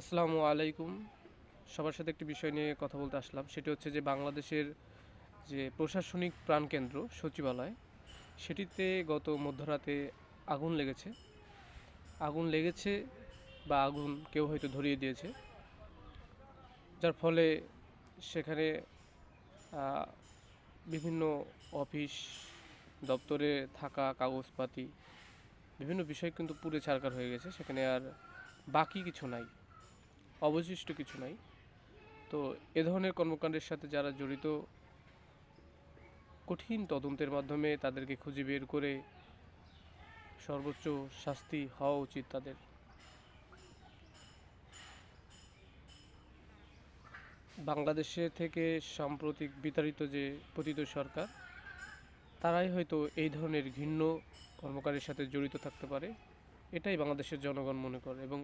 আসসালামু আলাইকুম। সবার সাথে একটি বিষয় নিয়ে কথা বলতে আসলাম। সেটি হচ্ছে যে বাংলাদেশের যে প্রশাসনিক প্রাণকেন্দ্র সচিবালয়, সেটিতে গত মধ্যরাতে আগুন লেগেছে। আগুন লেগেছে বা আগুন কেউ হয়তো ধরিয়ে দিয়েছে। যার ফলে সেখানে বিভিন্ন অফিস দপ্তরে থাকা কাগজপাতি, বিভিন্ন বিষয় কিন্তু পুড়ে ছারকার হয়ে গেছে। সেখানে আর বাকি কিছু নাই। অবশিষ্ট কিছু নাই। তো এ ধরনের কর্মকাণ্ডের সাথে যারা জড়িত, কঠিন তদন্তের মাধ্যমে তাদেরকে খুঁজে বের করে সর্বোচ্চ শাস্তি হওয়া উচিত তাদের। বাংলাদেশে থেকে সাম্প্রতিক বিতাড়িত যে পতিত সরকার, তারাই হয়তো এই ধরনের ঘৃণ্য কর্মকারের সাথে জড়িত থাকতে পারে। এটাই বাংলাদেশের জনগণ মনে করে এবং